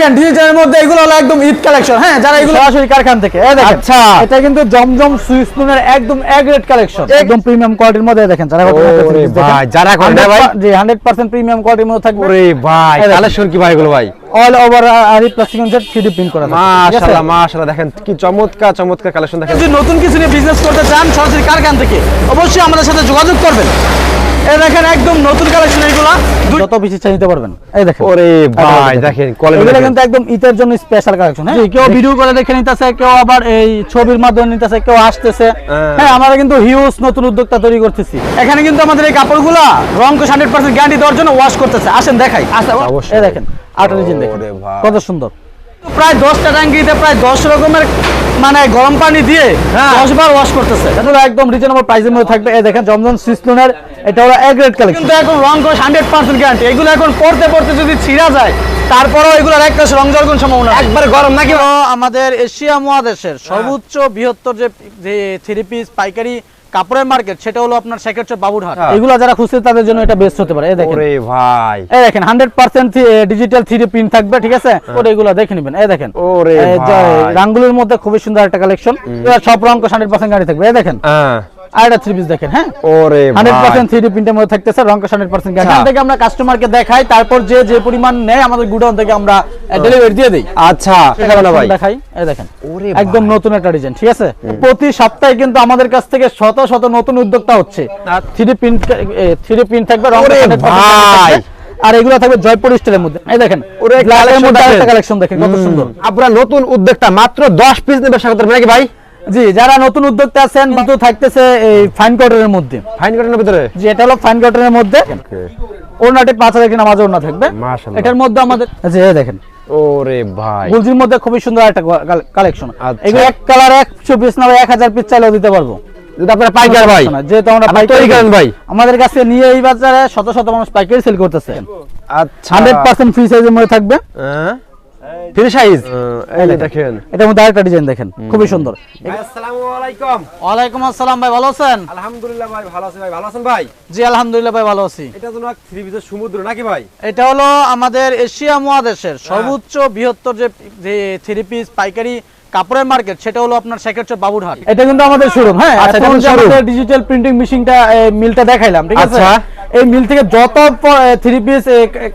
দেখেন ডিজিটালের মধ্যে এগুলো হলো একদম ঈদ কালেকশন হ্যাঁ যারা এগুলো সরাসরি কারখানা থেকে এই দেখেন আচ্ছা। এটা কিন্তু জমজম সুইস নুনের একদম এ গ্রেড কালেকশন একদম প্রিমিয়াম কোয়ালিটির মধ্যে দেখেন যারা ভাই, যারা ভাই? জি 100% প্রিমিয়াম কোয়ালিটির মধ্যে থাকবে ওরে ভাই। কালেকশন কি ভাই এগুলো ভাই অল ওভার আরি প্লাস্টিক সেট 3D প্রিন্ট করা? মাশাআল্লাহ মাশাআল্লাহ দেখেন কি চমৎকার চমৎকার কালেকশন দেখেন। যদি নতুন কিছু নিয়ে বিজনেস করতে চান সরাসরি কারখানা থেকে? অবশ্যই আমাদের সাথে যোগাযোগ করবেন। এই দেখেন একদম নতুন কালেকশন এগুলা। যত চাই নিতে পারবেন। এই দেখেন। ওরে ভাই দেখেন। কোয়ালিটি এগুলো কিন্তু একদম জন্য স্পেশাল কালেকশন হ্যাঁ? কেউ ভিডিও করে দেখে নিতেছে কেউ আবার এই ছবির মাধ্যমে নিতেছে কেউ আসতেছে। হ্যাঁ। হ্যাঁ আমরা কিন্তু হিউজ নতুন উদ্যোক্তা তৈরি করতেছি। এখানে কিন্তু আমাদের এই কাপড়গুলা রং হান্ড্রেড পার্সেন্ট গ্যারান্টি দেওয়ার জন্য ওয়াশ করতেছে। আসেন দেখাই। অবশ্যই। এই দেখেন কত সুন্দর। প্রায় দশটা ট্যাঙ্কিতে প্রায় দশ রকমের মানে গরম পানি দিয়ে হ্যাঁ। দশ বার ওয়াশ করতেছে এগুলো একদম রিজনেবল প্রাইসের মধ্যে থাকবে। এই দেখেন জমজম সুইসলুনের এটা হলো এ গ্রেড কালেকশন কিন্তু এখন রং কোশ হান্ড্রেড পার্সেন্ট গ্যারান্টি এগুলো এখন পড়তে পড়তে যদি ছিঁড়া যায় তারপরেও এগুলোর একটা রং যাওয়ার কোনো সম্ভাবনা। একবারে গরম নাকি? আমাদের এশিয়া মহাদেশের সর্বোচ্চ বৃহত্তর যে যে থ্রি পিস পাইকারি কাপড়ের মার্কেট সেটা হলো আপনার সেক্রেটারি বাবুরহাট হ্যাঁ। এগুলো যারা খুঁজছে তাদের জন্য এটা বেস্ট হতে পারে। এই দেখেন। ওরে ভাই। এই দেখেন hundred percent digital three print থাকবে ঠিক আছে? ওটা এগুলো দেখে নেবেন। এই দেখেন। ওরে ভাই। রাঙ্গুলির মধ্যে খুবই সুন্দর একটা কালেকশন সব হান্ড্রেড পার্সেন্ট গাড়ি থাকবে। এই দেখেন। হ্যাঁ। আর থ্রি পিস দেখেন হ্যাঁ? ওরে হান্ড্রেড ভাই। পার্সেন্ট থ্রি প্রিন্টের মধ্যে থাকতেছে গাড়ি আচ্ছা। এখান থেকে আমরা কাস্টমারকে দেখাই তারপর যে যে পরিমাণ নেয় আমাদের গুডাউন থেকে আমরা ডেলিভারি দিয়ে দিই। আচ্ছা ভাই। দেখাই এই দেখেন। ওরে একদম নতুন একটা ডিজাইন ঠিক আছে? প্রতি সপ্তাহে কিন্তু আমাদের কাছ থেকে শত শত নতুন উদ্যোক্তা হচ্ছে। প্রিন্ট প্রিন্ট থাকবে রং 100% ভাই। আর এগুলো থাকবে জয়পুর স্টাইলের মধ্যে। এই দেখেন কালেকশন দেখেন। কত সুন্দর। আপনারা নতুন উদ্যোক্তা মাত্র 10 পিস করতে পারবেন নাকি ভাই? জি যারা নতুন উদ্যোক্তা আছেন কিন্তু থাকতেছে এই ফাইন কটনের মধ্যে। ফাইন কটনের ভিতরে যে এটা হলো ফাইন কটনের মধ্যে। ওড়নাটি পাঁচ হাজার কিনা মাঝে ওড়না থাকবে। মাশাআল্লাহ। এটার মধ্যে আমাদের যে এই দেখেন। ওরে ভাই। গুলজির মধ্যে খুবই সুন্দর একটা কালেকশন আচ্ছা। এগুলো এক কালার একশো পিস না এক হাজার পিস চাইলেও দিতে পারব। যদি আপনারা পাইকার ভাই। যেহেতু আমরা পাইকারি। করেন ভাই। আমাদের কাছে নিয়ে এই বাজারে শত শত মানুষ পাইকারি সেল করতেছে। আচ্ছা। হান্ড্রেড পার্সেন্ট ফ্রি সাইজের মধ্যে থাকবে। Free size. এই দেখেন। এটার মধ্যে আরেকটা ডিজাইন দেখেন। খুবই সুন্দর। আসসালামু আলাইকুম। ওয়ালাইকুম আসসালাম ভাই ভালো আছেন? আলহামদুলিল্লাহ ভাই ভালো আছি ভাই। ভালো আছেন ভাই? জি আলহামদুলিল্লাহ ভাই ভালো আছি। এটা তো থ্রি পিসের সমুদ্র নাকি ভাই? এটা হলো আমাদের এশিয়া মহাদেশের সর্বোচ্চ বৃহত্তর যে থ্রি পিস পাইকারি কাপড়ের মার্কেট সেটা হলো আপনার সেক্রেটারি বাবুরহাট। এটা কিন্তু আমাদের শোরুম হ্যাঁ আচ্ছা, ডিজিটাল প্রিন্টিং মেশিনটা মিলটা দেখাইলাম ঠিক আছে? আচ্ছা। এই মিল থেকে যত থ্রি পিস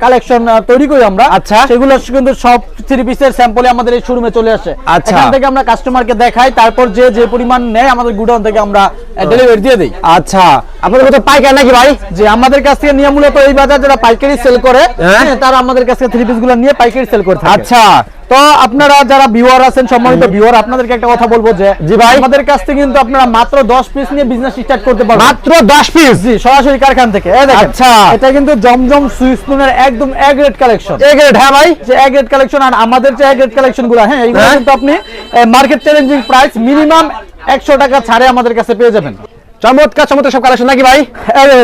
কালেকশন তৈরি করি আমরা আচ্ছা। সেগুলো কিন্তু সব থ্রি পিসের স্যাম্পলে আমাদের এই শোরুমে চলে আসে আচ্ছা। এখান থেকে আমরা কাস্টমারকে দেখাই তারপর যে যে পরিমাণ নেয় আমাদের গুডাউন থেকে আমরা ডেলিভারি দিয়ে দিই আচ্ছা আপনাদের কত পাইকার নাকি ভাই যে আমাদের কাছ থেকে নিয়ে মূলত এই বাজার যারা পাইকারি সেল করে হ্যাঁ। হ্যাঁ, তারা আমাদের কাছ থেকে থ্রি পিসগুলো নিয়ে পাইকারি সেল করে আচ্ছা তো আপনারা যারা ভিউয়ার আছেন সম্মানিত ভিউয়ার আপনাদেরকে একটা কথা বলব যে জি ভাই। আমাদের কাছ থেকে কিন্তু আপনারা মাত্র 10 পিস নিয়ে বিজনেস স্টার্ট করতে পারবেন। মাত্র 10 পিস জি সরাসরি কারখানা থেকে। এই দেখেন আচ্ছা। এটা কিন্তু জমজম সুইস নুনের একদম এ গ্রেড কালেকশন এই গ্রেড হ্যাঁ ভাই। যে এ গ্রেড কালেকশন আর আমাদের যে এ গ্রেড কালেকশনগুলো হ্যাঁ এগুলো হ্যাঁ। কিন্তু আপনি মার্কেট চ্যালেঞ্জিং প্রাইস মিনিমাম 100 টাকা ছাড়ে আমাদের কাছে পেয়ে যাবেন। চমৎকার চমৎকার সব কালেকশন নাকি ভাই?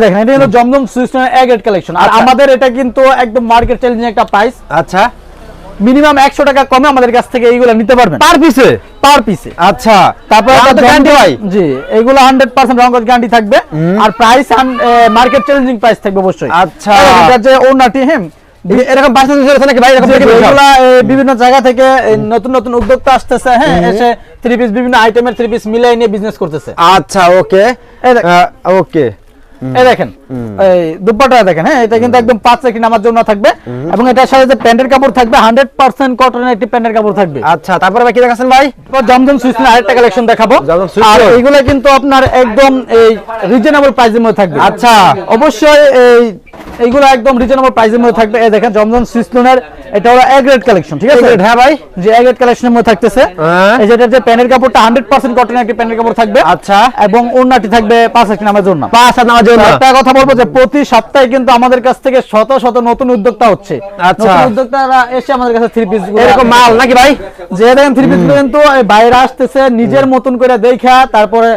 দেখেন এটা হলো জমজম সুইস নুনের এ গ্রেড কালেকশন আর আচ্ছা। আমাদের এটা কিন্তু একদম মার্কেট চ্যালেঞ্জিং একটা প্রাইস আচ্ছা। মিনিমাম 100 টাকা কমে আমাদের কাছ থেকে এইগুলো নিতে পারবেন। পার পিসে? পার পিসে। আচ্ছা তারপর guarantee ভাই জি এগুলো 100% রঙ গ্যারান্টি থাকবে। আর প্রাইস মার্কেট চ্যালেঞ্জিং প্রাইস থাকবে অবশ্যই। আচ্ছা। এটার যে ওনাটি হ্যাম এ- এরকম বাইশ আছে নাকি ভাই? এরকম বিভিন্ন জায়গা থেকে নতুন নতুন উদ্যোক্তা আসতেছে হ্যাঁ? এসে থ্রি পিস বিভিন্ন আইটেমের থ্রি পিস মিলাই নিয়ে বিজনেস করতেছে। আচ্ছা ওকে ওকে এই দেখেন এই দুপাটা দেখেন হ্যাঁ? এটা কিন্তু একদম পাঁচ রেখে নামার জন্য থাকবে। এবং এটার সাথে যে প্যান্টের কাপড় থাকবে হান্ড্রেড পার্সেন্ট কটনের একটি প্যান্টের কাপড় থাকবে। আচ্ছা তারপরে ভাই কি দেখাচ্ছেন ভাই? জমজম আরেকটা কালেকশন দেখাবো। আর এইগুলো কিন্তু আপনার একদম এই রিজনেবল প্রাইসের মধ্যে থাকবে। আচ্ছা। অবশ্যই এই এইগুলো একদম রিজনেবল প্রাইসের মধ্যে থাকবে। এই দেখেন জমজম এটা হলো এ গ্রেড কালেকশন ঠিক আছে? হ্যাঁ ভাই। যে এ গ্রেড কালেকশনের মধ্যে থাকতেছে। হ্যাঁ। এই যেটা যে প্যানের কাপড়টা 100% কটনের একটি প্যানের কাপড় থাকবে। আচ্ছা। এবং ওন্নাটি থাকবে পাঁচ একটি নামের জন্য। পাঁচ হাত নামার জন্য একটা কথা বলব যে প্রতি সপ্তাহে কিন্তু আমাদের কাছ থেকে শত শত নতুন উদ্যোক্তা হচ্ছে। আচ্ছা। উদ্যোক্তারা এসে আমাদের কাছে থ্রি পিস এরকম মাল নাকি ভাই? যে দেখেন থ্রি পিস কিন্তু বাইরে আসতেছে নিজের মতন করে দেখা তারপরে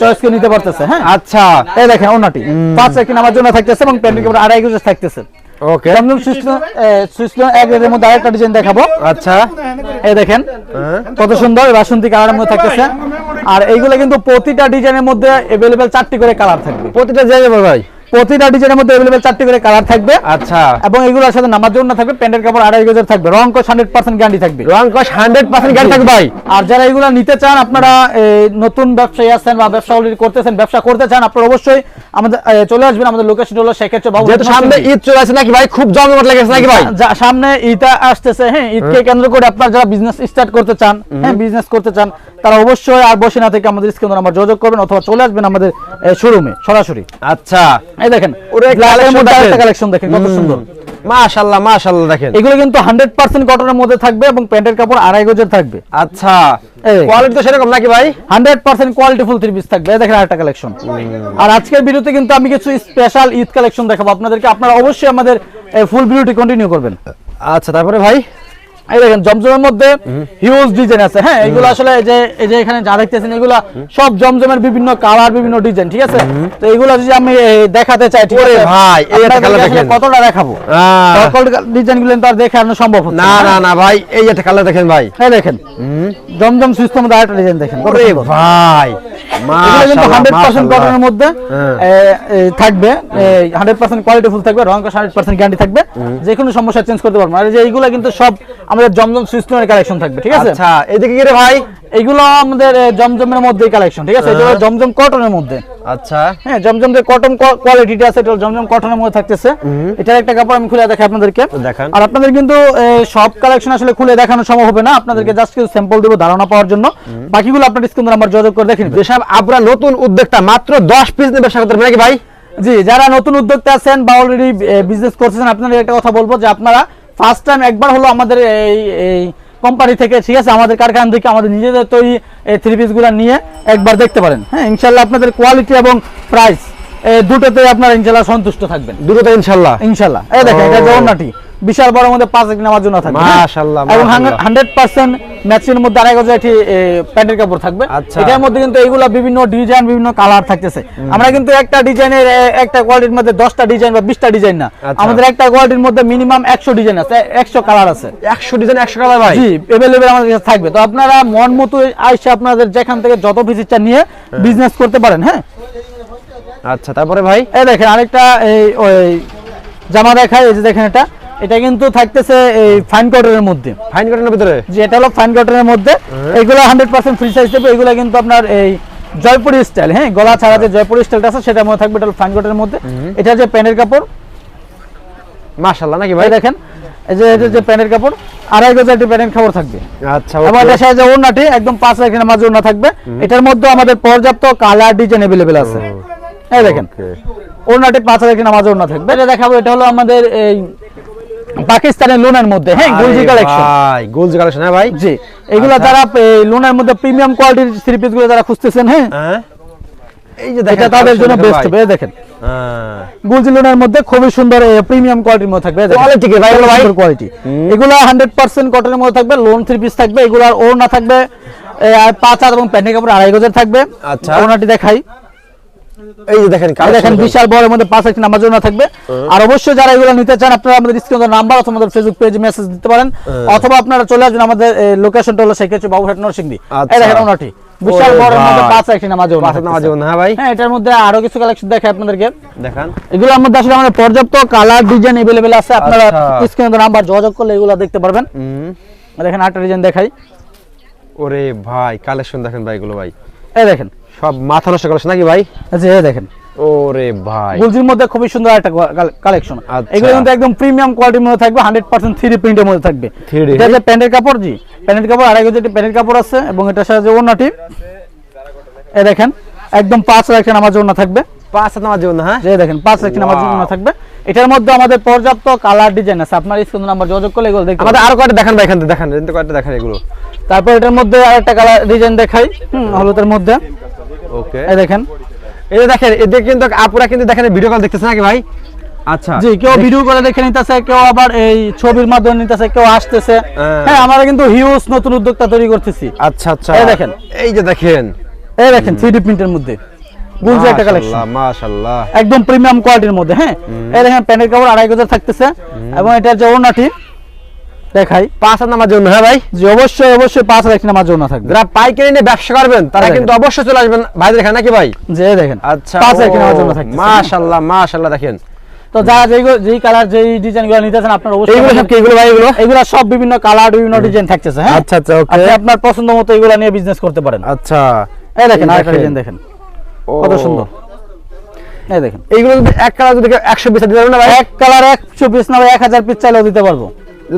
চয়েস করে নিতে পারতেছে হ্যাঁ? আচ্ছা। এই দেখেন ওনাটি। পাঁচ আমার জন্য থাকতেছে এবং প্যান্টের কাপড় আড়াই গজ থাকতেছে। ওকে জমজম সুইসলো সুইসলো এক রেটের মধ্যে আরেকটা ডিজাইন দেখাবো আচ্ছা এই দেখেন কত সুন্দর বাসন্তী কালারের মধ্যে থাকতেছে আর এইগুলো কিন্তু প্রতিটা ডিজাইনের মধ্যে अवेलेबल চারটি করে কালার থাকবে প্রতিটা জায়গায় ভাই প্রতিটা ডিজাইনের মধ্যে চারটি করে কালার থাকবে। আচ্ছা। এবং এগুলোর সাথে নামার জন্য থাকবে প্যান্টের কাপড় আড়াই গজের থাকবে। রং গ্যারান্টি থাকবে। রং কস গ্যারান্টি থাকবে ভাই আর যারা এগুলো নিতে চান আপনারা নতুন ব্যবসায়ী আছেন বা ব্যবসা অলরেডি করতেছেন ব্যবসা করতে চান আপনারা অবশ্যই আমাদের চলে আসবেন আমাদের লোকেশন হলো সেক্ষেত্রে বাবু যেহেতু সামনে ঈদ চলে আসছে নাকি ভাই? খুব জমজমাট লেগেছে নাকি ভাই? সামনে ঈদটা আসতেছে হ্যাঁ ঈদকে কেন্দ্র করে আপনারা যারা বিজনেস স্টার্ট করতে চান হ্যাঁ বিজনেস করতে চান তারা অবশ্যই আর বসে না থেকে আমাদের স্ক্রিনে নাম্বার যোগাযোগ করবেন অথবা চলে আসবেন আমাদের শোরুমে সরাসরি। আচ্ছা। এই দেখেন ওরে ব্ল্যাকের collection মধ্যে দেখেন। একটা কালেকশন দেখেন কত সুন্দর। মাশাআল্লাহ মাশাআল্লাহ দেখেন। এগুলো কিন্তু হান্ড্রেড পার্সেন্ট কটনের মধ্যে থাকবে এবং প্যান্টের কাপড় আড়াই গজের থাকবে। আচ্ছা কোয়ালিটি তো সেরকম নাকি ভাই? Hundred percent quality full three piece থাকবে। দেখেন আরেকটা কালেকশন আর আজকের ভিডিওতে কিন্তু আমি কিছু স্পেশাল ঈদ কালেকশন দেখাবো। আপনাদেরকে আপনারা অবশ্যই আমাদের ফুল ভিডিওটি কন্টিনিউ করবেন। আচ্ছা তারপরে ভাই? এই দেখেন জমজমের মধ্যে হিউজ ডিজাইন আছে। হ্যাঁ এগুলো আসলে এই যে এই যে এখানে যা দেখতেছেন এগুলা সব জমজমের বিভিন্ন কালার বিভিন্ন ডিজাইন ঠিক আছে? তো এগুলো যদি আমি দেখাতে চাই ঠিক আছে? ভাই, এই একটা দেখেন। কতটা দেখাবো? সকল তো আর দেখানো সম্ভব না না। না ভাই এই একটা কালার দেখেন ভাই। এই দেখেন জমজম সিস্টেম মধ্যে আরেকটা ডিজাইন দেখেন ওরে ভাই কটনের মধ্যে হ্যাঁ। থাকবে হান্ড্রেড পার্সেন্ট কোয়ালিটি ফুল থাকবে হান্ড্রেড পার্সেন্ট গ্যারান্টি থাকবে যে কোনো সমস্যা চেঞ্জ করতে পারব আর যে এইগুলো কিন্তু সব আমাদের জমজম সিস্টেমের কালেকশন থাকবে ঠিক আছে? আচ্ছা এদিকে কি রে ভাই। এইগুলো আমাদের জমজমের মধ্যেই কালেকশন ঠিক আছে? এটা জমজম কটনের মধ্যে। আচ্ছা। হ্যাঁ জমজম যে কটন কোয়ালিটিটা আছে এটা জমজম কটনের মধ্যে থাকতেছে। এটার একটা কাপড় আমি খুলে দেখাই আপনাদেরকে। দেখান। আর আপনাদের কিন্তু সব কালেকশন আসলে খুলে দেখানো সম্ভব হবে না। আপনাদেরকে জাস্ট কিছু স্যাম্পল দেবো ধারণা পাওয়ার জন্য। বাকিগুলো আপনার স্ক্রিন নাম্বার যোগাযোগ করে দেখে নেবেন যেসব আপনারা নতুন উদ্যোক্তা মাত্র দশ পিস নিয়ে ব্যবসা করতে পারবেন নাকি ভাই? জি যারা নতুন উদ্যোক্তা আছেন বা অলরেডি বিজনেস করতেছেন আপনাদের একটা কথা বলব যে আপনারা ফার্স্ট টাইম একবার হলো আমাদের এই এই কোম্পানি থেকে ঠিক আছে? আমাদের কারখানা থেকে আমাদের নিজেদের তৈরি এই থ্রি পিসগুলো নিয়ে একবার দেখতে পারেন। হ্যাঁ ইনশাল্লাহ আপনাদের কোয়ালিটি এবং প্রাইস দুটোতে আপনারা ইনশাল্লাহ সন্তুষ্ট থাকবেন। দুটোতে ইনশাল্লাহ ইনশাল্লাহ এই দেখেন এটা ও। বিশাল বড় মধ্যে পাঁচ এক নেওয়ার জন্য থাকবে হ্যাঁ? মাশাআল্লাহ, এবং মাশাআল্লাহ। হান্ড্রেড পার্সেন্ট ম্যাচের মধ্যে আড়াই গজে একটি এ, প্যান্টের কাপড় থাকবে। আচ্ছা। এটার মধ্যে কিন্তু এইগুলা বিভিন্ন ডিজাইন বিভিন্ন কালার থাকতেছে। আমরা কিন্তু একটা ডিজাইনের একটা কোয়ালিটির মধ্যে দশটা ডিজাইন বা বিশটা ডিজাইন না। আচ্ছা। আমাদের একটা কোয়ালিটির মধ্যে মিনিমাম একশো ডিজাইন আছে একশো কালার আছে। একশো ডিজাইন একশো কালার ভাই? জি এভেলেবেল আমাদের কাছে থাকবে। তো আপনারা মন মতো আইসে আপনাদের যেখান থেকে যত পিস ইচ্ছা নিয়ে বিজনেস করতে পারেন হ্যাঁ? আচ্ছা তারপরে ভাই? এই দেখেন আরেকটা এই ওই জামা দেখায় এই যে দেখেন এটা। এটা কিন্তু থাকতেছে এই ফাইন কটনের মধ্যে। ফাইন কটনের ভিতরে? যে এটা হলো ফাইন কটনের মধ্যে। এগুলো হান্ড্রেড পার্সেন্ট ফ্রি সাইজ দেবে। এগুলো কিন্তু আপনার এই জয়পুরি স্টাইল হ্যাঁ? গলা ছাড়া যে জয়পুরি স্টাইলটা আছে সেটার মধ্যে থাকবে এটা ফাইন কটনের মধ্যে। এটা যে প্যান্টের কাপড়। মাশাআল্লাহ নাকি ভাই? দেখেন এই যে এটা যে প্যান্টের কাপড় আড়াই গজ একটি প্যান্টের কাপড় থাকবে। আচ্ছা। এটার সাথে যে ওড়নাটি একদম পাঁচ রাখের মাঝে ওড়না থাকবে। এটার মধ্যে আমাদের পর্যাপ্ত কালার ডিজাইন অ্যাভেলেবেল আছে। এই দেখেন। ওড়নাটি পাঁচ রাখের নামাজ ওড়না থাকবে। এটা দেখাবো এটা হলো আমাদের এই পাকিস্তানের লোনের মধ্যে হ্যাঁ গুলজি আরে কালেকশন ভাই গোলজি কালেকশন হ্যাঁ ভাই? জি এগুলো আচ্ছা। যারা এই লোনের মধ্যে প্রিমিয়াম কোয়ালিটির থ্রি পিসগুলো যারা খুঁজতেছেন হ্যাঁ হ্যাঁ? এই যে এটা দেখেন তাদের জন্য বেস্ট হবে দেখেন। হ্যাঁ। গুলজি লোনের মধ্যে খুবই সুন্দর প্রিমিয়াম কোয়ালিটির মধ্যে থাকবে Quality কি ভাই ভাই? কোয়ালিটি এগুলো হান্ড্রেড পার্সেন্ট কটনের মধ্যে থাকবে লোন থ্রি পিস থাকবে এগুলোর ওড়না থাকবে আর পাঁচ হাত এবং প্যান্টের কাপড় আড়াই গজের থাকবে। আচ্ছা। ওড়নাটি দেখাই। এই যে দেখেন দেখেন। বিশাল বড় মধ্যে জন্য থাকবে। আর অবশ্যই যারা এগুলো নিতে চান আপনারা আমাদের নাম্বার অথবা আমাদের ফেসবুক পেজে মেসেজ দিতে পারেন। অথবা আপনারা চলে আসবেন আমাদের লোকেশনটা হলো সেক্ষেত্রে বাবুঘাট নরসিংদী। এই আচ্ছা। দেখেন ওনাটি। বিশাল বড় মধ্যে পাঁচ একটি নামাজ নামাজে হ্যাঁ ভাই। হ্যাঁ এটার মধ্যে আরও কিছু কালেকশন দেখে আপনাদেরকে। দেখান। এগুলোর মধ্যে আসলে আমাদের পর্যাপ্ত কালার ডিজাইন এভেলেবেল আছে। আপনারা আচ্ছা। নাম্বার যোগাযোগ করলে এগুলো দেখতে পারবেন। দেখেন আটটা ডিজাইন দেখাই। ওরে ভাই কালেকশন দেখেন ভাই এগুলো ভাই। এই দেখেন। সব মাথা নষ্ট কালেকশন নাকি ভাই? আচ্ছা এই দেখেন। ওরে ভাই। গুলজির মধ্যে খুবই সুন্দর একটা কালেকশন। আচ্ছা। এগুলো কিন্তু একদম প্রিমিয়াম কোয়ালিটির মধ্যে থাকবে হান্ড্রেড পার্সেন্ট থ্রি প্রিন্টের মধ্যে থাকবে। এটা যে প্যান্টের কাপড় জি প্যান্টের কাপড় আড়াই গজ প্যান্টের কাপড় আছে এবং এটার সাথে যে ওড়নাটি এই দেখেন একদম পাঁচ রাখেন আমার জন্য থাকবে। পাঁচ নামাজে না হ্যাঁ? যে দেখেন পাঁচ রাখেন আমার জন্য থাকবে। এটার মধ্যে আমাদের পর্যাপ্ত কালার ডিজাইন আছে। আপনার স্ক্রিন নাম্বার যোগাযোগ করলে এগুলো দেখতে আমাদের আরও কয়টা দেখান ভাই এখান থেকে দেখান কয়টা দেখান এগুলো? তারপর এটার মধ্যে আরেকটা কালার ডিজাইন দেখাই হলুদের মধ্যে। ওকে। এই দেখেন। এই যে দেখেন এদিকে কিন্তু আপুরা কিন্তু দেখেন ভিডিও কল দেখতেছে নাকি ভাই? আচ্ছা। জি কেউ ভিডিও করে দেখে নিতেছে কেউ আবার এই ছবির মাধ্যমে নিতেছে কেউ আসতেছে। হ্যাঁ। হ্যাঁ আমরা কিন্তু হিউজ নতুন উদ্যোক্তা তৈরি করতেছি। আচ্ছা আচ্ছা। এই দেখেন। এই যে দেখেন। এই দেখেন থ্রি প্রিন্টের মধ্যে। গুলজি একটা কালেকশন মাশাআল্লাহ একদম প্রিমিয়াম কোয়ালিটির মধ্যে হ্যাঁ। এই দেখেন প্যান্টের কাপড় আড়াই গজার থাকতেছে এবং এটার যে ওড়নাটি। দেখাই। পাঁচ হাজার নামার জন্য হ্যাঁ ভাই? যে অবশ্যই অবশ্যই পাঁচ হাজার নামার জন্য থাকবে। যারা পাইকারি নিয়ে ব্যবসা করবেন তারা কিন্তু অবশ্যই চলে আসবেন। ভাইদের এখানে নাকি ভাই? যে দেখেন। আচ্ছা পাঁচ হাজার নামার জন্য থাকবে মাশাআল্লাহ মাশাআল্লাহ দেখেন। তো যারা যেই যেই কালার যেই ডিজাইনগুলো নিতেছেন আপনার অবশ্যই সব এগুলো ভাই এগুলো? এগুলো সব বিভিন্ন কালার বিভিন্ন ডিজাইন থাকতেছে হ্যাঁ? আচ্ছা আচ্ছা ওকে আপনি আপনার পছন্দ মতো এগুলো নিয়ে বিজনেস করতে পারেন। আচ্ছা। এই দেখেন আরেকটা ডিজাইন দেখেন। কত সুন্দর। এই দেখেন। এইগুলো যদি এক কালার যদি একশো পিস দিতে পারবেন না ভাই? এক কালার একশো পিস না এক হাজার পিস চাইলেও দিতে পারব।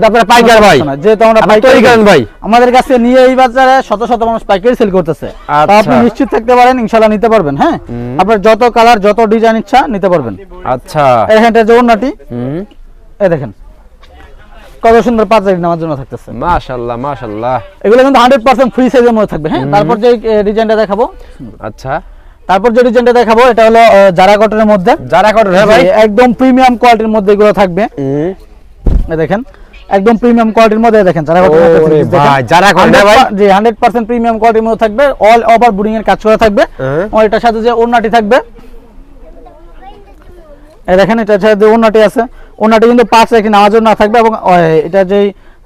আপনারা পাইকার ভাই। যেহেতু আমরা পাইকারি করেন ভাই। আমাদের কাছে নিয়ে এই বাজারে শত শত মানুষ পাইকারি সেল করতেছে। আচ্ছা। আপনি নিশ্চিত থাকতে পারেন ইনশাল্লাহ নিতে পারবেন হ্যাঁ? আপনার যত কালার যত ডিজাইন ইচ্ছা নিতে পারবেন। আচ্ছা। এই দেখেন এটা যৌনাটি হুম। এই দেখেন। কত সুন্দর পাঁচ হাজার নামার জন্য থাকতেছে। মাশাআল্লাহ মাশাআল্লাহ। এগুলো কিন্তু হান্ড্রেড পার্সেন্ট ফ্রি সাইজের মধ্যে থাকবে হ্যাঁ? তারপর যে ডিজাইনটা দেখাবো। আচ্ছা। তারপর যে ডিজাইনটা দেখাবো এটা হলো জারা কটনের মধ্যে। কটন হ্যাঁ ভাই। একদম প্রিমিয়াম কোয়ালিটির মধ্যে এগুলো থাকবে। দেখেন। একদম প্রিমিয়াম কোয়ালিটির মধ্যে দেখেন যারা cotton এর ওরে দেখেন। ভাই, জারা cotton, 100% ভাই? জি 100% প্রিমিয়াম কোয়ালিটির মধ্যে থাকবে অল ওভার বুডিং এর কাজ করা থাকবে হ্যাঁ। আর এটার সাথে যে ওন্নাটি থাকবে এই দেখেন এটার সাথে যে ওন্নাটি আছে ওন্নাটি কিন্তু পাঁচ রেখে নেওয়ার জন্য না থাকবে এবং এটা যে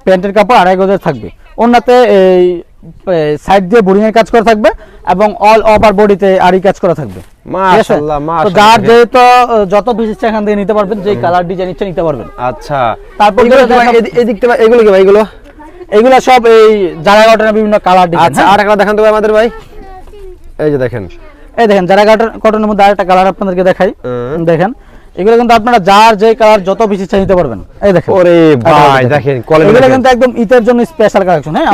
প্যান্টের কাপড় আড়াই গজের থাকবে ওন্নাতে এই সাইড দিয়ে বুডিং এর কাজ করা থাকবে এবং অল ওভার বডিতে আড়ি কাজ করা থাকবে ঠিক আছে? মাশাআল্লাহ তো মাশাআল্লাহ। যার যেহেতু যত পিস ইচ্ছা এখান থেকে নিতে পারবেন যে কালার ডিজাইন ইচ্ছা নিতে পারবেন। আচ্ছা। তারপর এগুলো যেটা কি ভাই, দেখাবো- এদি- এদিকটা এগুলো কি ভাই এগুলো? এগুলা সব এই যারা কটনের বিভিন্ন কালার ডিজাইন আচ্ছা আর একটা দেখান তো ভাই আমাদের ভাই। এই যে দেখেন। এই দেখেন যারা কটনের মধ্যে আরেকটা কালার আপনাদেরকে দেখাই। দেখেন এগুলো কিন্তু আপনারা যার যে কালার যত বেশি চাই নিতে পারবেন। এই দেখেন। ওরে ভাই দেখেন। এগুলো কিন্তু একদম ঈদের জন্য স্পেশাল কালেকশন হ্যাঁ?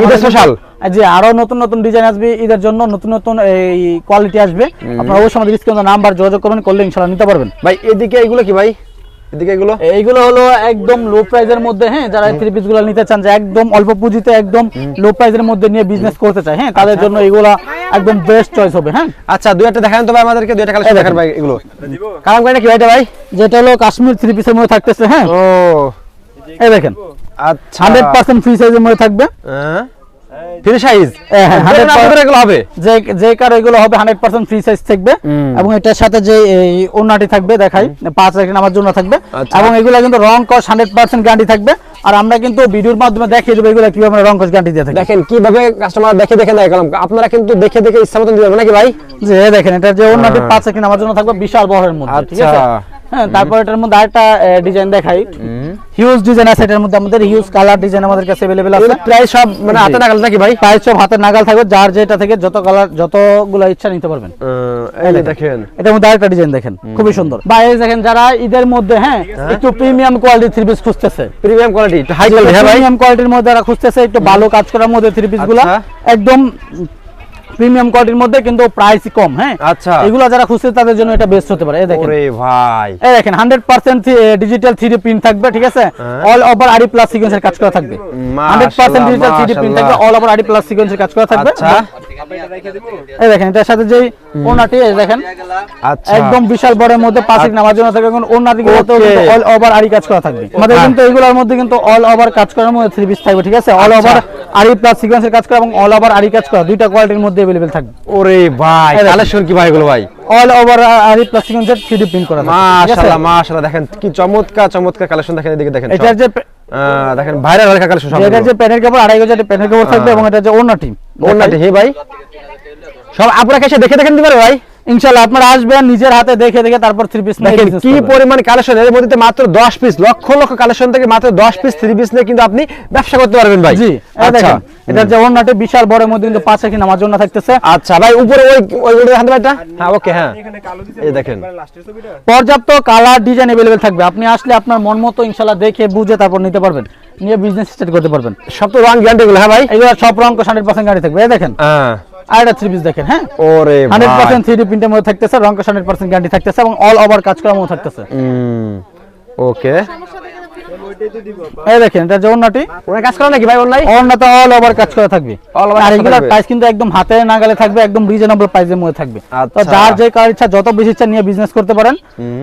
Special? আরও নতুন নতুন ডিজাইন আসবে ঈদের জন্য নতুন নতুন এই কোয়ালিটি আসবে। আপনারা অবশ্যই আমাদের স্ক্রিনে নাম্বার যোগাযোগ করবেন করলে ইনশাআল্লাহ নিতে পারবেন। ভাই এদিকে এগুলো কি ভাই? এদিকে এগুলো এইগুলো হলো একদম লো প্রাইজের মধ্যে হ্যাঁ যারা থ্রি পিসগুলো নিতে চান যে একদম অল্প পুঁজিতে একদম লো প্রাইজের মধ্যে নিয়ে বিজনেস করতে চায় হ্যাঁ তাদের জন্য এগুলো একদম বেস্ট চয়েস হবে হ্যাঁ। আচ্ছা দুই একটা দেখান তো ভাই আমাদেরকে দুই একটা কালেকশন দেখান। ভাই এগুলো। কালাম করে কি ভাইটা ভাই? যেটা হলো কাশ্মীর থ্রি পিসের মধ্যে থাকতেছে হ্যাঁ। ও। এই দেখেন। আচ্ছা। হান্ড্রেড পার্সেন্ট ফ্রি সাইজের মধ্যে থাকবে। Free size? হ্যাঁ, হ্যাঁ, 100% এগুলো হবে। যে যে কার এগুলো হবে হান্ড্রেড পার্সেন্ট ফ্রি সাইজ থাকবে এবং এটার সাথে যে ওনাটি থাকবে দেখাই পাঁচ আমার জন্য থাকবে আচ্ছা। এবং এগুলো কিন্তু রং কস হান্ড্রেড পার্সেন্ট গ্যারান্টি থাকবে। আর আমরা কিন্তু ভিডিওর মাধ্যমে দেখিয়ে দেবো এগুলো কীভাবে আমরা রং কস গ্যারান্টি দিয়ে থাকি। দেখেন কীভাবে কাস্টমার দেখে দেখে দেয় কলম। আপনারা কিন্তু দেখে দেখে ইচ্ছা মতন দিবেন নাকি ভাই? যে দেখেন এটা যে ওনাটি হ্যাঁ। পাঁচ রেখে আমার জন্য থাকবে বিশাল বহরের মধ্যে ঠিক আছে? আচ্ছা। হ্যাঁ তারপর এটার মধ্যে আরেকটা ডিজাইন দেখাই। হিউজ ডিজাইন আছে এটার মধ্যে আমাদের হিউজ কালার ডিজাইন আমাদের কাছে অ্যাভেলেবেল আছে। প্রায় সব মানে হাতে নাগাল নাকি ভাই? প্রায় সব হাতের নাগাল থাকবে যার যেটা থেকে যত কালার যতগুলো ইচ্ছা নিতে পারবেন। এই দেখেন। এটার মধ্যে আরেকটা ডিজাইন দেখেন খুবই সুন্দর। বাইরে দেখেন যারা ঈদের মধ্যে হ্যাঁ একটু প্রিমিয়াম কোয়ালিটি থ্রি পিস খুঁজতেছে। প্রিমিয়াম কোয়ালিটি হাই কোয়ালিটি হ্যাঁ ভাই? প্রিমিয়াম কোয়ালিটির মধ্যে যারা খুঁজতেছে একটু ভালো কাজ করার মধ্যে থ্রি পিসগুলো আচ্ছা। একদম প্রিমিয়াম কোয়ালিটির মধ্যে কিন্তু প্রাইস কম হ্যাঁ? আচ্ছা। এগুলো যারা খুশি তাদের জন্য এটা বেস্ট হতে পারে। এই দেখেন। ওরে ভাই। এই দেখেন hundred percent digital 3D print থাকবে ঠিক আছে। অল ওভার আরি প্লাস সিকোয়েন্সের কাজ করা থাকবে। Hundred percent digital 3D print থাকবে অল ওভার আরি প্লাস সিকোয়েন্সের কাজ করা থাকবে। আচ্ছা। এই দেখেন এটার সাথে যেই ওনাটি এই দেখেন আচ্ছা একদম বিশাল বড়ের মধ্যে পাঁচিক নামার জন্য থাকবে এখন ওনার দিকে Okay. অল ওভার আরি কাজ করা থাকবে আমাদের হ্যাঁ। কিন্তু এগুলোর মধ্যে কিন্তু অল ওভার কাজ করার মধ্যে থ্রি পিস থাকবে ঠিক আছে অল আচ্ছা। ওভার আরি প্লাস সিকোয়েন্সের কাজ করা এবং অল ওভার আরি কাজ করা দুইটা কোয়ালিটির মধ্যে अवेलेबल থাকবে ওরে ভাই এই দেখেন। কালেকশন কি ভাই এগুলো ভাই অল ওভার আরি প্লাস সিকোয়েন্সের থ্রি প্রিন্ট করা থাকবে ঠিক আছে? মাশাআল্লাহ মাশাআল্লাহ দেখেন কি চমৎকার চমৎকার কালেকশন দেখেন এদিকে দেখেন সব। এটার যে আহ, দেখেন ভাইরাল রেখা কালেকশন সব এটার যে প্যানের কাপড় আড়াই গজের প্যানের কাপড় থাকবে এবং এটা যে ওনাটি ওন্নাটি হে ভাই। সব আপনারা এসে দেখে দেখেন দিতে পারে ভাই। ইনশাআল্লাহ আপনারা আসবেন নিজের হাতে দেখে দেখে তারপর থ্রি পিস দেখেন কি পরিমাণ কালেকশন এর মধ্যে মাত্র 10 পিস লক্ষ লক্ষ কালেকশন থেকে মাত্র 10 পিস 3 পিস নিয়ে কিন্তু আপনি ব্যবসা করতে পারবেন ভাই জি এই আচ্ছা দেখেন এটার যে ওনাটি বিশাল বড়ের মধ্যে কিন্তু পাঁচ কিনা আমার জন্য থাকতেছে আচ্ছা ভাই উপরে ওই ওইগুলো দেখান তো ভাইটা হ্যাঁ ওকে হ্যাঁ এই দেখেন পর্যাপ্ত কালার ডিজাইন अवेलेबल থাকবে আপনি আসলে আপনার মন মতো ইনশাআল্লাহ দেখে বুঝে তারপর নিতে পারবেন নিয়ে বিজনেস স্টার্ট করতে পারবেন সব তো রং গ্যারান্টি গুলো হ্যাঁ ভাই এগুলো সব রং হান্ড্রেড পার্সেন্ট গাড়ি থাকবে এই দেখেন হ্যাঁ আর এটা থ্রি পিস দেখেন হ্যাঁ? ওরে হান্ড্রেড ভাই। পার্সেন্ট থ্রি প্রিন্টের মধ্যে থাকতেছে রং হান্ড্রেড পার্সেন্ট গ্যারান্টি থাকতেছে এবং অল ওভার কাজ করার মধ্যে থাকতেছে ওকে। এই দেখেন এটা যে ওরা কাজ করে নাকি ভাই অনলাইন অন্যটা অল ওভার কাজ করা থাকবে। All over আর এগুলোর প্রাইস কিন্তু একদম হাতে নাগালে থাকবে একদম রিজনেবল প্রাইসের মধ্যে থাকবে। তো আচ্ছা। যার যে কার ইচ্ছা যত বেশি ইচ্ছা নিয়ে বিজনেস করতে পারেন।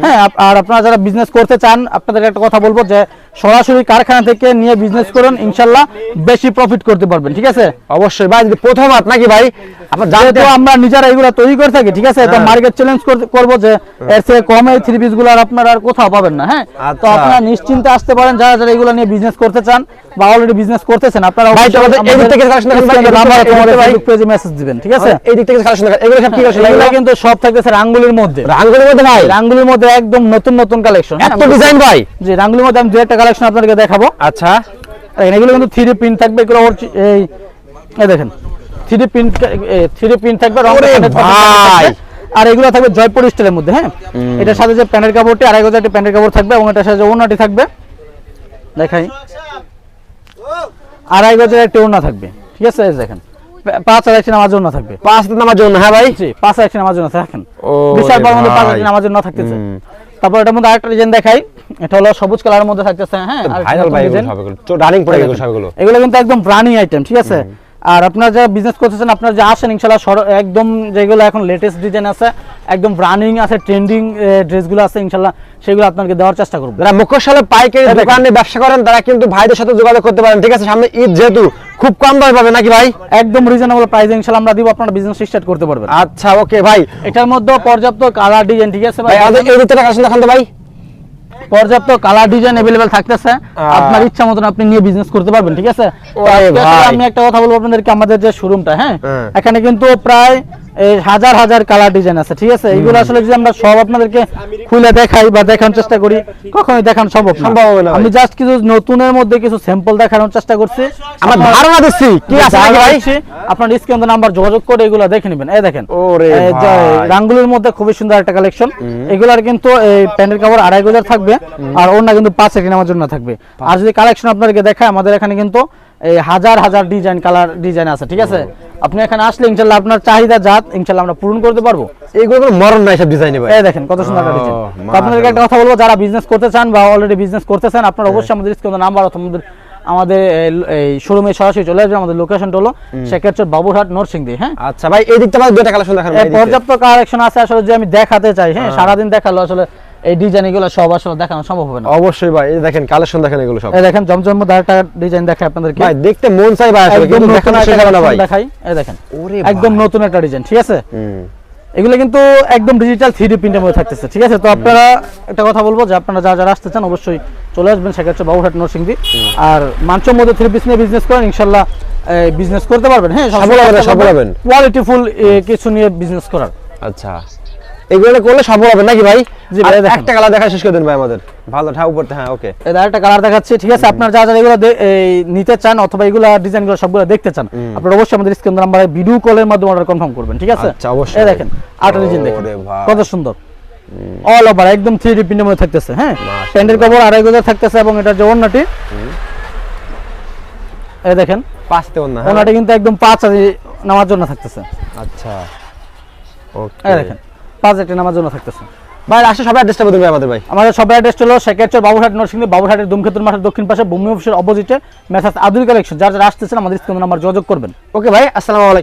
হ্যাঁ আর আপনারা যারা বিজনেস করতে চান আপনাদের একটা কথা বলব যে সরাসরি কারখানা থেকে নিয়ে বিজনেস করুন ইনশাল্লাহ বেশি প্রফিট করতে পারবেন ঠিক আছে? অবশ্যই। ভাই যদি প্রথম হাত নাকি ভাই? যেহেতু আমরা নিজেরা এগুলো তৈরি করে থাকি ঠিক আছে তো হ্যাঁ। মার্কেট চ্যালেঞ্জ করব যে এর থেকে কম এই থ্রি পিসগুলো আপনারা আর কোথাও পাবেন না হ্যাঁ? তো আচ্ছা। আপনারা নিশ্চিন্তে আসতে পারেন যারা যারা এগুলো নিয়ে বিজনেস করতে চান বা অলরেডি বিজনেস করতেছেন আপনারা ভাই, এই এই পেজে মেসেজ দিবেন ঠিক আছে? এই দিক থেকে কালেকশন এগুলো সব কি কালেকশন? এগুলো কিন্তু সব থাকতেছে রাঙ্গুলির মধ্যে। রাঙ্গুলির মধ্যে ভাই রাঙ্গুলির মধ্যে একদম নতুন নতুন কালেকশন এত ডিজাইন ভাই। জি রাঙ্গুলির মধ্যে আমি দু একটা কালেকশন আপনাদেরকে দেখাবো। আচ্ছা। দেখেন এগুলো কিন্তু থ্রি প্রিন্ট থাকবে এগুলো ওর- এই দেখেন থ্রি প্রিন্ট থ্রি প্রিন্ট থাকবে রং ভাই! আর এগুলো থাকবে জয়পুর স্টাইলের মধ্যে হ্যাঁ? এটার সাথে যে প্যান্টের কাপড়টি আর একটা প্যান্টের কাপড় থাকবে এবং এটার সাথে যে ওড়নাটি থাকবে দেখাই। আড়াই গজের একটা ওনা থাকবে ঠিক আছে? এই দেখেন পাঁচ আর একটি নামাজ ওড়না থাকবে। পাঁচ নামার জন্য হ্যাঁ ভাই? পাঁচ আর একটি নামাজ ওড়না থাকেন ও বিশাল বড় মধ্যে পাঁচ ভাই। একটি নামাজ ওড়না থাকতেছে। তারপর এটার মধ্যে আরেকটা ডিজাইন দেখাই। এটা হলো সবুজ কালারের মধ্যে থাকতেছে হ্যাঁ? ভাইরাল ভাই এগুলো সবগুলো তো রানিং পড়ে এগুলো সবগুলো। এগুলো কিন্তু একদম রানিং আইটেম ঠিক আছে? আর আপনারা যারা বিজনেস করতেছেন আপনারা যে আসেন ইনশাল্লাহ একদম যেগুলো এখন লেটেস্ট ডিজাইন আছে একদম রানিং আছে ট্রেন্ডিং ড্রেসগুলো আছে ইনশাল্লাহ সেগুলো আপনাকে দেওয়ার চেষ্টা করব। যারা মুখশালে পাইকারি। দোকানে ব্যবসা করেন তারা কিন্তু ভাইদের সাথে যোগাযোগ করতে পারেন। ঠিক আছে সামনে ঈদ যেহেতু খুব কম দামে পাবে নাকি ভাই? একদম রিজনেবল প্রাইসে ইনশাল্লাহ আমরা দিব আপনারা বিজনেস স্টার্ট করতে পারবেন। আচ্ছা ওকে ভাই। এটার মধ্যে পর্যাপ্ত কালার ডিজাইন ঠিক আছে ভাই? আমাদের এই দিকটা কালেকশন দেখান তো ভাই। পর্যাপ্ত কালার ডিজাইন अवेलेबल থাকতেছে আহ। আপনার ইচ্ছা মতন আপনি নিয়ে বিজনেস করতে পারবেন ঠিক আছে তো ওরে আজকে আসলে ভাই। আমি একটা কথা বলবো আপনাদেরকে আমাদের যে শোরুমটা হ্যাঁ হ্যাঁ। এখানে কিন্তু প্রায় এই হাজার হাজার কালার ডিজাইন আছে ঠিক আছে? এইগুলো আসলে যদি আমরা সব আপনাদেরকে খুলে দেখাই বা দেখানোর চেষ্টা করি কখনোই দেখানো সম্ভব সম্ভব হবে না আমি জাস্ট কিছু নতুনের মধ্যে কিছু স্যাম্পল দেখানোর চেষ্টা করছি। আমরা ধারণা দিচ্ছি। কি আছে ভাই? আপনার স্ক্রিন নাম্বার যোগাযোগ করে এগুলো দেখে নেবেন। এই দেখেন। ওরে ভাই। রাঙ্গুলির মধ্যে খুবই সুন্দর একটা কালেকশন এগুলার কিন্তু এই প্যান্টের কাপড় আড়াই গজার থাকবে আর ওনা কিন্তু পাঁচ একটি নামার জন্য থাকবে। আর যদি কালেকশন আপনাদেরকে দেখায় আমাদের এখানে কিন্তু এই হাজার হাজার ডিজাইন কালার ডিজাইন আছে ঠিক আছে? আপনি এখানে আসলে ইনশাল্লাহ আপনার চাহিদা জাত ইনশাল্লাহ আমরা পূরণ করতে পারব। এইগুলো মরণ নাই সব ডিজাইনে এই দেখেন কত সুন্দর একটা ডিজাইন আপনাদেরকে একটা কথা বলব যারা বিজনেস করতে চান বা অলরেডি বিজনেস করতেছেন আপনারা অবশ্যই আমাদের স্ক্রিনে নাম্বার অথবা আমাদের আমাদের এই- শোরুমে সরাসরি চলে আসবেন আমাদের লোকেশনটা হলো সেক্ষেত্রে বাবুরহাট নরসিংদী হ্যাঁ? আচ্ছা ভাই এই দিকটা আমাদের দুইটা কালেকশন। পর্যাপ্ত কালেকশন আছে আসলে যে আমি দেখাতে চাই হ্যাঁ। সারাদিন দেখাল আসলে এই ডিজাইন এগুলো সব আসলে দেখানো সম্ভব হবে না। অবশ্যই ভাই এই দেখেন কালেকশন দেখেন এগুলো সব। এই দেখেন জমজম একটা ডিজাইন দেখাই আপনাদেরকে। ভাই দেখতে মন চাই ভাই আসলে কিন্তু দেখানো শেষ হবে না ভাই। দেখাই। এই দেখেন ওরে একদম নতুন একটা ডিজাইন ঠিক আছে? হুম। এগুলো কিন্তু একদম ডিজিটাল থ্রি ডি প্রিন্টের মধ্যে থাকতেছে ঠিক আছে? তো আপনারা একটা কথা বলব যে আপনারা যারা যারা আসতে চান অবশ্যই চলে আসবেন সেক্ষেত্রে বাবুঘাট নরসিংদী। আর মাঞ্চর মধ্যে থ্রি পিস নিয়ে বিজনেস করেন ইনশাল্লাহ বিজনেস করতে পারবেন। হ্যাঁ সফল হবেন, সফল হবেন। কোয়ালিটিফুল কিছু নিয়ে বিজনেস করার। আচ্ছা। এগুলো করলে সফল হবে নাকি ভাই? একটা কালার দেখা শেষ করে দেন ভাই আমাদের। ভালো হ্যাঁ ওকে এই একটা কালার দেখাচ্ছি ঠিক আছে? আপনারা যারা যারা এগুলো নিতে চান অথবা এগুলো ডিজাইনগুলো সবগুলো দেখতে চান আপনারা অবশ্যই আমাদের স্ক্রিন নাম্বারে ভিডিও কলের মাধ্যমে অর্ডার কনফার্ম করবেন ঠিক আছে? আচ্ছা, অবশ্যই। এই দেখেন ডিজাইন দেখেন কত সুন্দর। অল ওভার একদম থ্রি ডি প্রিন্টের মধ্যে থাকতেছে হ্যাঁ। প্যান্টের কাপড় আড়াই গজা থাকতেছে এবং এটা যে ওড়নাটি এই দেখেন পাঁচতে হ্যাঁ? ওড়নাটি কিন্তু একদম পাঁচ নামার জন্য থাকতেছে। আচ্ছা ওকে এই দেখেন। পাঁচ নামার জন্য থাকতেছে। ভাই আসলে সবাই অ্যাড্রেসটা বলবেন ভাই আমাদের ভাই। আমাদের সবাই অ্যাড্রেস হলো সেকেন্ডচর বাবুঘাট নরসিংদী বাবুঘাটের দুমক্ষেতুর মাঠের দক্ষিণ পাশে ভূমি অফিসের অপোজিটে মেসাজ আদুল কালেকশন যারা যারা আসতেছেন আমাদের স্ক্রিন নাম্বার যোগাযোগ করবেন। ওকে ভাই আসসালামু আলাইকুম।